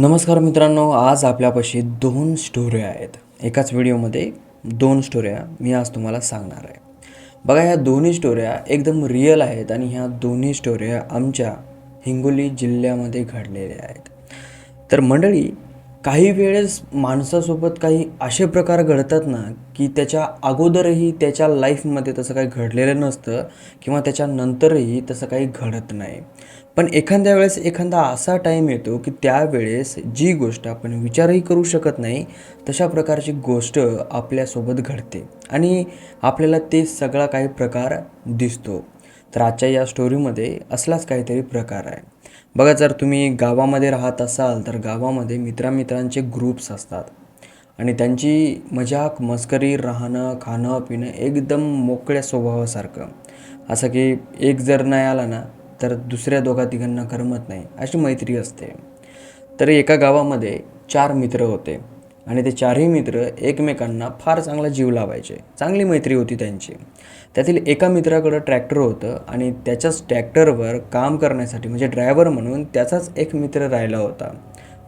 नमस्कार मित्रांनो आज आपल्यापाशी दोन स्टोऱ्या आहेत. एकाच व्हिडिओमध्ये दोन स्टोऱ्या मी आज तुम्हाला सांगणार आहे. बघा ह्या दोन्ही स्टोऱ्या एकदम रिअल आहेत आणि ह्या दोन्ही स्टोऱ्या आमच्या हिंगोली जिल्ह्यामध्ये घडलेल्या आहेत. तर मंडळी काही वेळेस माणसासोबत काही असे प्रकार घडतात ना की त्याच्या अगोदरही त्याच्या लाईफमध्ये तसं काही घडलेलं नसतं किंवा त्याच्यानंतरही तसं काही घडत नाही. पण एखाद्या वेळेस एखादा असा टाईम येतो की त्यावेळेस जी गोष्ट आपण विचारही करू शकत नाही तशा प्रकारची गोष्ट आपल्यासोबत घडते आणि आपल्याला ते सगळा काही प्रकार दिसतो. तर आजच्या या स्टोरीमध्ये असलाच काहीतरी प्रकार आहे. बघा जर तुम्ही गावामध्ये राहत असाल तर गावामध्ये मित्रामित्रांचे ग्रुप्स असतात. आणि त्यांची मजाक मस्करी राहणं खाणं पिणं एकदम मोकळ्या स्वभावासारखं. असं की एक जर नाही आला ना तर दुसऱ्या दोघा तिघांना करमत नाही अशी मैत्री असते. तर एका गावामध्ये चार मित्र होते. आणि ते चारही मित्र एकमेकांना फार चांगला जीव लावायचे. चांगली मैत्री होती त्यांची. त्यातील एका मित्राकडं ट्रॅक्टर होतं आणि त्याच्याच ट्रॅक्टरवर काम करण्यासाठी म्हणजे ड्रायव्हर म्हणून त्याचाच एक मित्र राहिला होता.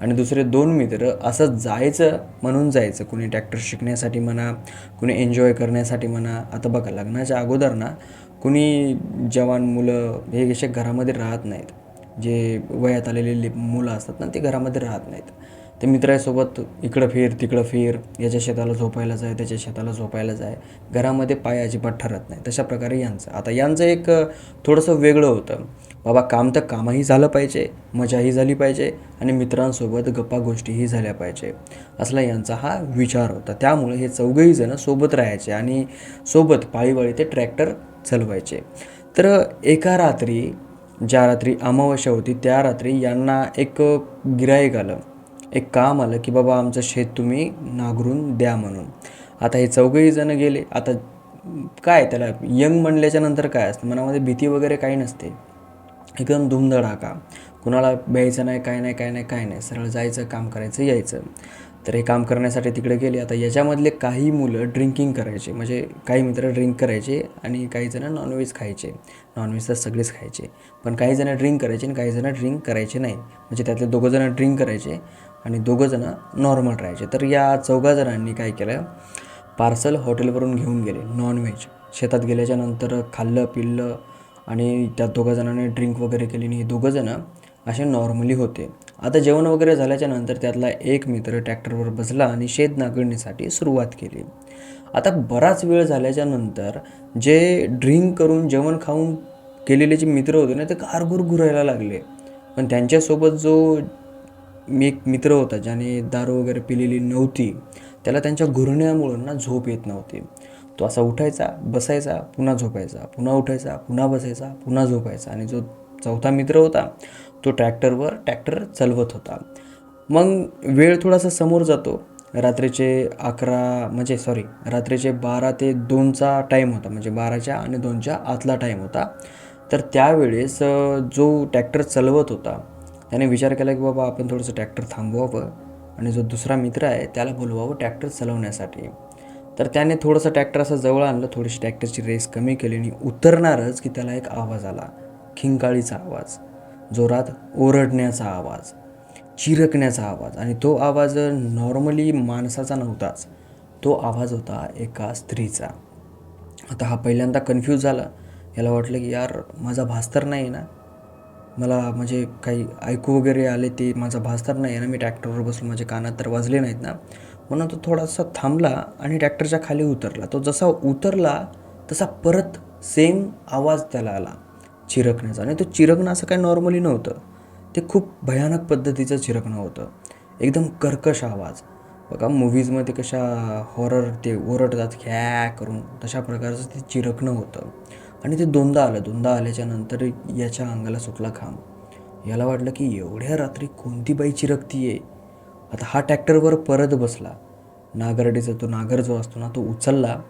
आणि दुसरे दोन मित्र असं जायचं म्हणून जायचं. कुणी ट्रॅक्टर शिकण्यासाठी म्हणा कुणी एन्जॉय करण्यासाठी म्हणा. आता बघा लग्नाच्या अगोदर ना कुणी जवान मुलं हे असे घरामध्ये राहत नाहीत. जे वयात आलेले मुलं असतात ना ते घरामध्ये राहत नाहीत. ते मित्रासोबत इकडं फिर तिकडं फिर याच्या शेताला झोपायला जाय त्याच्या शेताला झोपायला जाय. घरामध्ये पाय अजिबात ठरत नाही. तशा प्रकारे यांचं. आता यांचं एक थोडंसं वेगळं होतं. बाबा काम तर कामही झालं पाहिजे मजाही झाली पाहिजे आणि मित्रांसोबत गप्पा गोष्टीही झाल्या पाहिजे. असला यांचा हा विचार होता. त्यामुळे हे चौघही जणं सोबत राहायचे आणि सोबत पाळीवाळी ते ट्रॅक्टर चालवायचे. तर एका रात्री ज्या रात्री अमावस्या होती त्या रात्री यांना एक गिराईक आलं. एक काम आलं की बाबा आमचं शेत तुम्ही नांगरून द्या म्हणून. आता हे चौघही जण गेले. आता काय त्याला यंग म्हणल्याच्या नंतर काय असतं? मनामध्ये भीती वगैरे काही नसते. एकदम धुमधडाका कुणाला ब्यायचं नाही काय नाही काय नाही काय नाही. सरळ जायचं काम करायचं यायचं. तर हे काम करण्यासाठी तिकडे गेले. आता याच्यामधले काही मुलं ड्रिंकिंग करायचे. म्हणजे काही मित्र ड्रिंक करायचे आणि काही जणं नॉनव्हेज खायचे. नॉनव्हेज तर सगळेच खायचे. पण काही जणं ड्रिंक करायचे आणि काही जणं ड्रिंक करायचे नाही. म्हणजे त्यातले दोघंजणं ड्रिंक करायचे. आणि दोघंजणं नॉर्मल राहायचे. तर या चौघा जणांनी काय केलं? पार्सल हॉटेलवरून घेऊन गेले नॉनव्हेज शेतात गेल्याच्यानंतर खाल्लं पिल्लं आणि त्या दोघंजणांनी ड्रिंक वगैरे केली आणि हे दोघं जणं असे नॉर्मली होते. आता जेवण वगैरे झाल्याच्यानंतर त्यातला एक मित्र ट्रॅक्टरवर बसला आणि शेत नांगरणीसाठी सुरुवात केली. आता बराच वेळ झाल्याच्यानंतर जे ड्रिंक करून जेवण खाऊन केलेले जे मित्र होते ना ते कारगुर घुरायला लागले. पण त्यांच्यासोबत जो मी एक मित्र होता ज्याने दारू वगैरे पिलेली नव्हती. त्याला त्यांच्या घुरण्यामुळं ना झोप येत नव्हती. तो असा उठायचा बसायचा पुन्हा झोपायचा पुन्हा उठायचा पुन्हा बसायचा पुन्हा झोपायचा. आणि जो चौथा मित्र होता तो ट्रॅक्टरवर ट्रॅक्टर चालवत होता. मग वेळ थोडासा समोर जातो. रात्रीचे अकरा म्हणजे सॉरी रात्रीचे बारा ते दोनचा टाईम होता. म्हणजे बाराच्या आणि दोनच्या आतला टाईम होता. तर त्यावेळेस जो ट्रॅक्टर चालवत होता त्याने विचार केला की बाबा आपण थोडंसं ट्रॅक्टर थांबवावं आणि जो दुसरा मित्र आहे त्याला बोलवावं ट्रॅक्टर चालवण्यासाठी. तर त्याने थोडंसं ट्रॅक्टर असं जवळ आणलं थोडीशी ट्रॅक्टरची रेस कमी केली आणि उतरणारच की त्याला एक आवाज आला खिंकाळीचा आवाज. जोरात ओरडण्याचा आवाज चिरकण्याचा आवाज आणि तो आवाज नॉर्मली माणसाचा नव्हताच. तो आवाज होता एका स्त्रीचा. आता हा पहिल्यांदा कन्फ्यूज झाला. याला वाटलं की यार माझा भास्तर नाही ना. मला म्हणजे काही ऐकू वगैरे आले ते माझा भास तर नाही आहे ना मी ट्रॅक्टरवर बसून माझे कानात तर वाजले नाहीत ना. म्हणून तो थोडासा थांबला आणि ट्रॅक्टरच्या खाली उतरला. तो जसा उतरला तसा परत सेम आवाज त्याला आला चिरकण्याचा. आणि तो चिरकणं असं काही नॉर्मली नव्हतं. ते खूप भयानक पद्धतीचं चिरकणं होतं. एकदम कर्कश आवाज. बघा मूवीजमध्ये कशा हॉरर ते ओरडतात ख्या करून. तशा प्रकारचं ते चिरकणं होतं. आणि ते दोनदा आलं. दोनदा आल्याच्यानंतर याच्या अंगाला सुटला घाम. याला वाटलं की एवढ्या रात्री कोणती बाई चिरकती आहे? आता हा ट्रॅक्टरवर परत बसला. नागरडीचा तो नागर जो असतो ना तो उचलला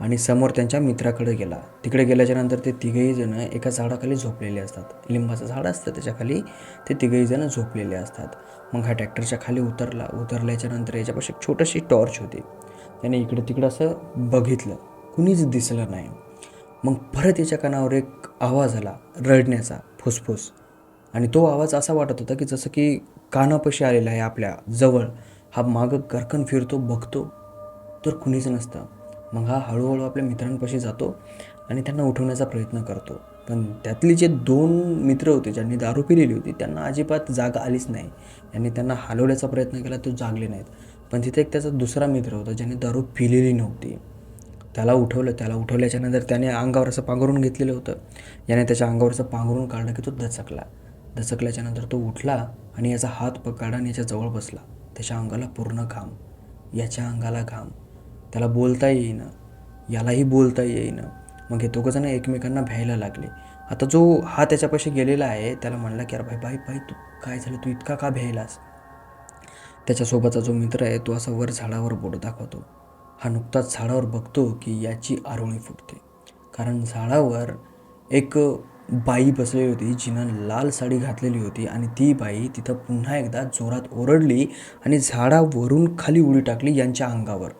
आणि समोर त्यांच्या मित्राकडे गेला. तिकडे गेल्याच्यानंतर ते तिघही जण एका झाडाखाली झोपलेले असतात. लिंबाचं झाड असतं त्याच्याखाली ते तिघही जण झोपलेले असतात. मग हा ट्रॅक्टरच्या खाली उतरला. उतरल्याच्या नंतर याच्यापाशी एक छोटीशी टॉर्च होती. त्याने इकडं तिकडं असं बघितलं. कुणीच दिसलं नाही. मग परत याच्या कानावर एक आवाज आला रडण्याचा फुसफुस. आणि तो आवाज असा वाटत होता की जसं की कानापाशी आलेला आहे आपल्या जवळ. हा मागं गरकन फिरतो बघतो तर कुणीच नसतं. मग हा हळूहळू आपल्या मित्रांपाशी जातो आणि त्यांना उठवण्याचा प्रयत्न करतो. पण त्यातली जे दोन मित्र होते ज्यांनी दारू पिलेली होती त्यांना अजिबात जाग आलीच नाही. यांनी त्यांना हलवण्याचा प्रयत्न केला तो जागले नाहीत. पण तिथे एक त्याचा दुसरा मित्र होता ज्याने दारू पिलेली नव्हती. त्याला उठवलं त्याला उठवल्याच्यानंतर त्याने अंगावर असं पांघरून घेतलेलं होतं. याने त्याच्या अंगावरचं पांघरून काढलं की तो दचकला. दचकल्याच्यानंतर तो उठला आणि याचा हात पकडला आणि याच्या जवळ बसला. त्याच्या अंगाला पूर्ण घाम. याच्या अंगाला घाम. त्याला बोलता येईना. यालाही बोलता येईना. मग हे दोघंजणं एकमेकांना भ्यायला लागले. आता जो हा त्याच्यापाशी गेलेला आहे त्याला म्हणला की अरे भाई भाई भाई तू काय झालं? तू इतका का भ्यायलास? त्याच्यासोबतचा जो मित्र आहे तो असा वर झाडावर बोट दाखवतो. हा नुकताच झाडावर बघतो की याची आरोळी फुटते. कारण झाडावर एक बाई बसलेली होती जिनं लाल साडी घातलेली होती आणि ती बाई तिथं पुन्हा एकदा जोरात ओरडली आणि झाडावरून खाली उडी टाकली यांच्या अंगावर.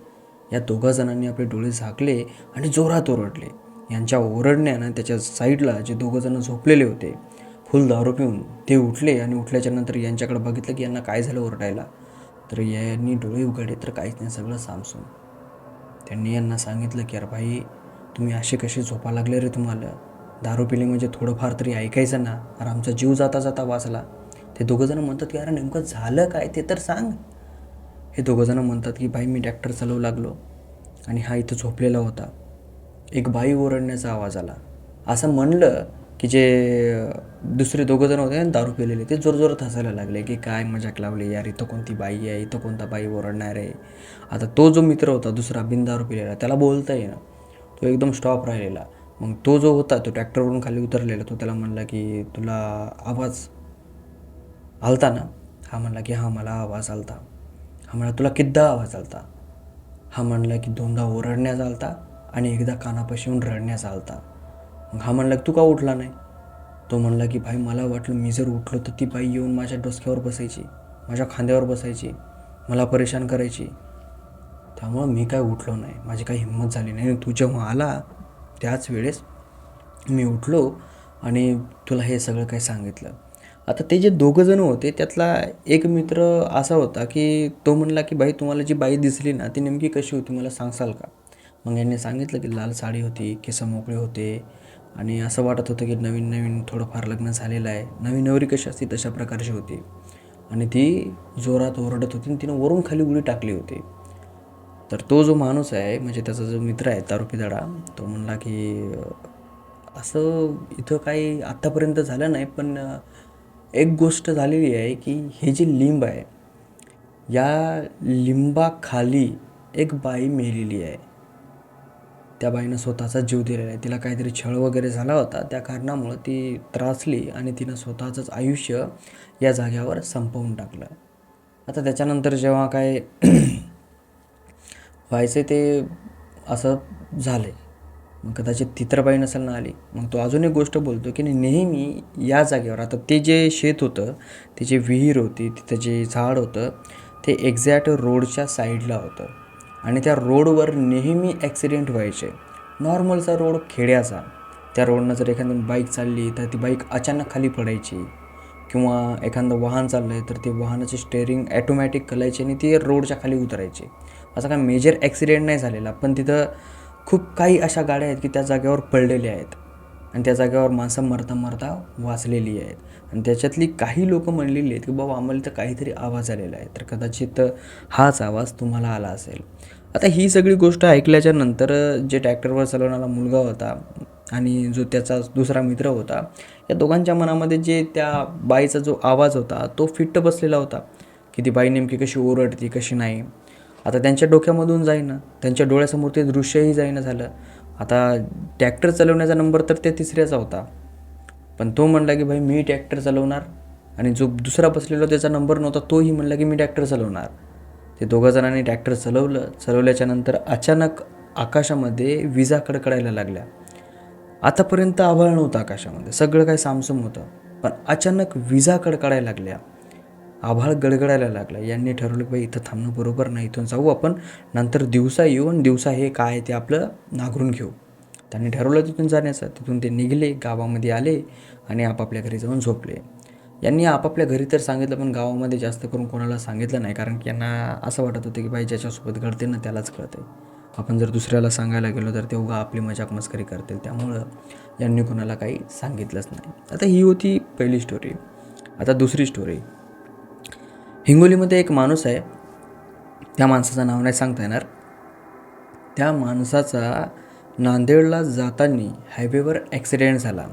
या दोघा जणांनी आपले डोळे झाकले आणि जोरात ओरडले. यांच्या ओरडण्यानं त्याच्या साईडला जे दोघं जण झोपलेले होते फुल दारू पिऊन ते उठले आणि उठल्याच्या नंतर यांच्याकडे बघितलं की यांना काय झालं ओरडायला. तर यांनी डोळे उघडले तर काहीच नाही सगळं सामसून त्यांनी यांना सांगितलं की अरे भाई तुम्ही असे कसे झोपा लागले रे तुम्हाला? दारू पिली म्हणजे थोडंफार तरी ऐकायचं ना. अरे आमचा जीव जाता जाता वाचला. ते दोघंजणं म्हणतात की अरे नेमकं झालं काय ते तर सांग. हे दोघंजणं म्हणतात की भाई मी ट्रॅक्टर चालवू लागलो आणि हा इथं झोपलेला होता. एक बाई ओरडण्याचा आवाज आला. असं म्हणलं की जे दुसरे दोघं जण होते आणि दारू पिलेले ते जोरजोरात हसायला लागले की काय मजाक लावली यार इथं कोणती बाई आहे इथं कोणता बाई ओरडणार आहे. आता तो जो मित्र होता दुसरा बिन दारू पिलेला त्याला बोलता येईना. तो एकदम स्टॉप राहिलेला. मग तो जो होता तो ट्रॅक्टरवरून खाली उतरलेला तो त्याला म्हणला की तुला आवाज आलता ना? हा म्हणला की हा मला आवाज आलता. हा म्हणला तुला किद्दा आवाज आलता? हा म्हणला की दोनदा ओरडण्याचा आलता आणि एकदा कानापाशी येऊन रडण्याचा आलता. मग हा म्हणला की तू का उठला नाही? तो म्हणला की भाई मला वाटलं मी जर उठलो तर ती बाई येऊन माझ्या डोसक्यावर बसायची माझ्या खांद्यावर बसायची मला परेशान करायची. त्यामुळं मी काय उठलो नाही. माझी काही हिंमत झाली नाही. तू जेव्हा आला त्याच वेळेस मी उठलो आणि तुला हे सगळं काही सांगितलं. आता ते जे दोघंजणं होते त्यातला एक मित्र असा होता की तो म्हणला की बाई तुम्हाला जी बाई दिसली ना ती नेमकी कशी होती? मला सांगसाल का? मग यांनी सांगितलं की लाल साडी होती केस मोकळे होते आणि असं वाटत होतं की नवीन नवीन थोडंफार लग्न झालेलं आहे. नवीन नवरी कशी असते तशा प्रकारची होती. आणि ती जोरात ओरडत होती आणि तिनं वरून खाली उडी टाकली होती. तर तो जो माणूस आहे म्हणजे त्याचा जो मित्र आहे तारुपीदाडा तो म्हणला की असं इथं काही आत्तापर्यंत झालं नाही पण एक गोष्ट झालेली आहे की हे जे लिंब आहे या लिंबाखाली एक बाई मेलेली आहे. त्या बाईनं स्वतःचा जीव दिलेला आहे. तिला काहीतरी छळ वगैरे झाला होता. त्या कारणामुळं ती त्रासली आणि तिनं स्वतःचंच आयुष्य या जाग्यावर संपवून टाकलं. आता त्याच्यानंतर जेव्हा काय व्हायचं ते असं झालं मग कदाचित ती तर बाई नसेल ना आली. मग तो अजून एक गोष्ट बोलतो की नेहमी या जागेवर आता ते जे शेत होतं ते जे विहीर होती तिथं जे झाड होतं ते एक्झॅक्ट रोडच्या साईडला होतं. आणि त्या रोडवर नेहमी ॲक्सिडेंट व्हायचे. नॉर्मलचा रोड खेड्याचा. त्या रोडनं जर एखादी बाईक चालली तर ती बाईक अचानक खाली पडायची. किंवा एखादं वाहन चाललं आहे तर ते वाहनाचे स्टेअरिंग ॲटोमॅटिक कलायचे आणि ती रोडच्या खाली उतरायचे. असा काय मेजर ॲक्सिडेंट नाही झालेला पण तिथं खूप काही अशा गाड्या आहेत की त्या जागेवर पडलेल्या आहेत. आणि त्या जागेवर माणसं मरता मरता वाचलेली आहेत. आणि त्याच्यातली काही लोकं म्हणलेली आहेत की बाबा आम्हाला तर काहीतरी आवाज आलेला आहे. तर कदाचित हाच आवाज तुम्हाला आला असेल. आता ही सगळी गोष्ट ऐकल्याच्या नंतर जे ट्रॅक्टरवर चालवणारा मुलगा होता आणि जो त्याचा दुसरा मित्र होता या दोघांच्या मनामध्ये जे त्या बाईचा जो आवाज होता तो फिट्ट बसलेला होता. की ती बाई नेमकी कशी ओरडती कशी नाही. आता त्यांच्या डोक्यामधून जाईना. त्यांच्या डोळ्यासमोर ते दृश्यही जाईना झालं. आता टॅक्टर चालवण्याचा नंबर तर त्या तिसऱ्याचा होता. पण तो म्हणला की भाई मी टॅक्टर चालवणार आणि जो दुसरा बसलेला त्याचा नंबर नव्हता तोही म्हणला की मी टॅक्टर चालवणार. ते दोघं जणांनी टॅक्टर चालवलं. चालवल्याच्या नंतर अचानक आकाशामध्ये विजा कडकडायला लागल्या. आतापर्यंत आभाळ नव्हतं आकाशामध्ये. सगळं काही सामसम होतं. पण अचानक विजा कडकडायला लागल्या. आभाळ गडगडायला लागला. यांनी ठरवलं की बाई इथं थांबणं बरोबर नाही इथून जाऊ आपण. नंतर दिवसा येऊ आणि दिवसा हे काय आहे ते आपलं नागरून घेऊ. त्यांनी ठरवलं तिथून जाण्याचं. तिथून ते निघले गावामध्ये आले आणि आपापल्या घरी जाऊन झोपले. यांनी आपापल्या घरी तर सांगितलं पण गावामध्ये जास्त करून कोणाला सांगितलं नाही. कारण की यांना असं वाटत होतं की बाई ज्याच्यासोबत घडते ना त्यालाच कळते आपण जर दुसऱ्याला सांगायला गेलो तर ते उगा आपली मजाक मस्करी करतील. त्यामुळं यांनी कोणाला काही सांगितलंच नाही. आता ही होती पहिली स्टोरी आता दुसरी स्टोरी हिंगोलीमध्ये एक माणूस आहे. त्या माणसाचं नाव नाही सांगता येणार. त्या माणसाचा नांदेडला जाताना हायवेवर ॲक्सिडेंट झाला.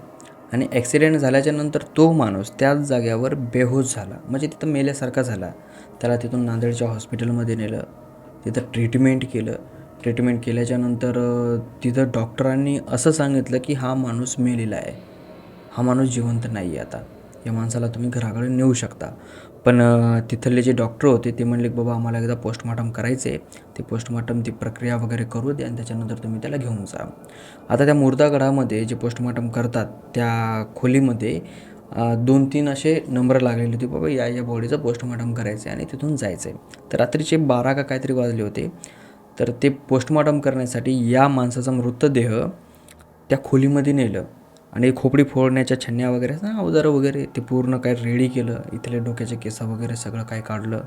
आणि ॲक्सिडेंट झाल्याच्यानंतर तो माणूस त्याच जाग्यावर बेहोश झाला. म्हणजे तिथं मेल्यासारखा झाला. त्याला तिथून नांदेडच्या हॉस्पिटलमध्ये नेलं. तिथं ट्रीटमेंट केलं. ट्रीटमेंट केल्याच्यानंतर तिथं डॉक्टरांनी असं सांगितलं की हा माणूस मेलेला आहे. हा माणूस जिवंत नाही आहे आता. या माणसाला तुम्ही घराकडे नेऊ शकता. पण तिथले जे डॉक्टर होते ते म्हणले की बाबा आम्हाला एकदा पोस्टमॉर्टम करायचे आहे. ते पोस्टमार्टम ती प्रक्रिया वगैरे करू दे आणि त्याच्यानंतर तुम्ही त्याला घेऊन जा. आता त्या मुर्दागडामध्ये जे पोस्टमॉर्टम करतात त्या खोलीमध्ये दोन तीन असे नंबर लागलेले होते बाबा या या बॉडीचं पोस्टमॉर्टम करायचं आहे आणि तिथून जायचं आहे तर रात्रीचे बारा का काहीतरी वाजले होते. तर ते पोस्टमॉर्टम करण्यासाठी या माणसाचा मृतदेह त्या खोलीमध्ये नेलं. आणि खोपडी फोडण्याच्या छन्न्या वगैरे ना अवजारं वगैरे ते पूर्ण काय रेडी केलं. इथले डोक्याचे केस वगैरे सगळं काय काढलं.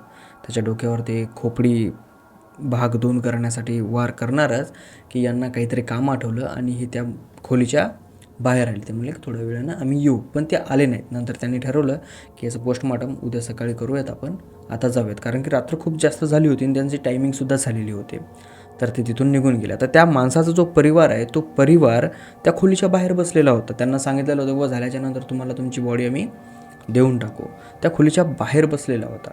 त्याच्या डोक्यावर ते खोपडी भाग दोन करण्यासाठी वार करणारच की यांना काहीतरी काम आठवलं आणि हे त्या खोलीच्या बाहेर आले. ते म्हणले की थोड्या वेळानं आम्ही येऊ. पण ते आले नाहीत. नंतर त्यांनी ठरवलं की याचं पोस्टमॉर्टम उद्या सकाळी करूयात आपण. आता जाऊयात. कारण की रात्र खूप जास्त झाली होती आणि त्यांची टायमिंगसुद्धा झालेली होती. तर ते तिथून निघून गेल्या तर त्या माणसाचा जो परिवार आहे तो परिवार त्या खोलीच्या बाहेर बसलेला होता. त्यांना सांगितलेलं होतं व झाल्याच्यानंतर तुम्हाला तुमची बॉडी आम्ही देऊन टाकू. त्या खोलीच्या बाहेर बसलेला होता.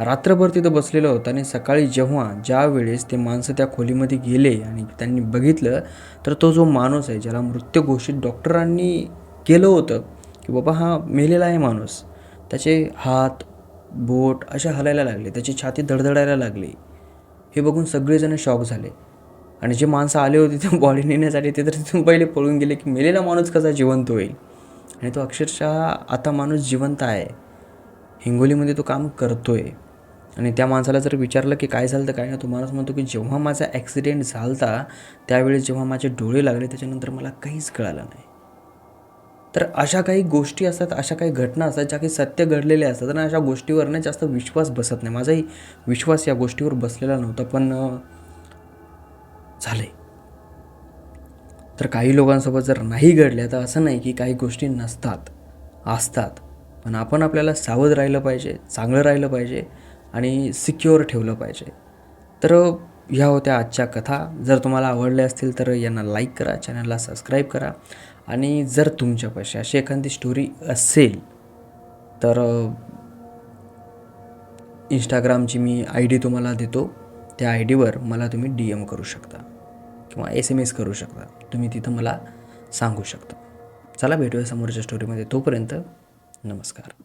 रात्रभर तिथं बसलेला होता आणि सकाळी जेव्हा ज्या वेळेस ते माणसं त्या खोलीमध्ये गेले आणि त्यांनी बघितलं तर तो जो माणूस आहे ज्याला मृत्यू घोषित डॉक्टरांनी केलं होतं की बाबा हा मेलेला आहे माणूस त्याचे हात बोट असे हलायला लागले त्याची छाती धडधडायला लागली. हे बघून सगळेजण शॉक झाले. आणि जे माणसं आले होते ते बॉडी नेण्यासाठी ते तर तिथून पहिले पळून गेले की मेलेला माणूस कसा जिवंत होईल? आणि तो अक्षरशः आता माणूस जिवंत आहे. हिंगोलीमध्ये तो काम करतो आहे आणि त्या माणसाला जर विचारलं की काय झालं तर काय नाही तो माणूस म्हणतो की जेव्हा माझा ॲक्सिडेंट झालता त्यावेळेस जेव्हा माझे डोळे लागले त्याच्यानंतर मला काहीच कळालं नाही. तर अशा काही गोष्टी असतात अशा काही घटना असतात ज्या काही सत्य घडलेल्या असतात आणि अशा गोष्टीवर ना जास्त विश्वास बसत नाही. माझाही विश्वास या गोष्टीवर बसलेला नव्हता पण झालं झाले तर काही लोकांसोबत जर नाही घडल्या तर असं नाही की काही गोष्टी नसतात असतात. पण आपण आपल्याला सावध राहिलं पाहिजे चांगलं राहिलं पाहिजे आणि सिक्युअर ठेवलं पाहिजे. तर ह्या होत्या आजच्या कथा. जर तुम्हाला आवडल्या असतील तर यांना लाईक करा चॅनलला सबस्क्राईब करा. आणि जर तुमच्यापाशी अशी एखादी स्टोरी असेल तर इंस्टाग्रामची मी आय डी तुम्हाला देतो. त्या आय डीवर मला तुम्ही डी एम करू शकता किंवा एस एम एस करू शकता. तुम्ही तिथं मला सांगू शकता. चला भेटूया समोरच्या स्टोरीमध्ये तोपर्यंत. नमस्कार.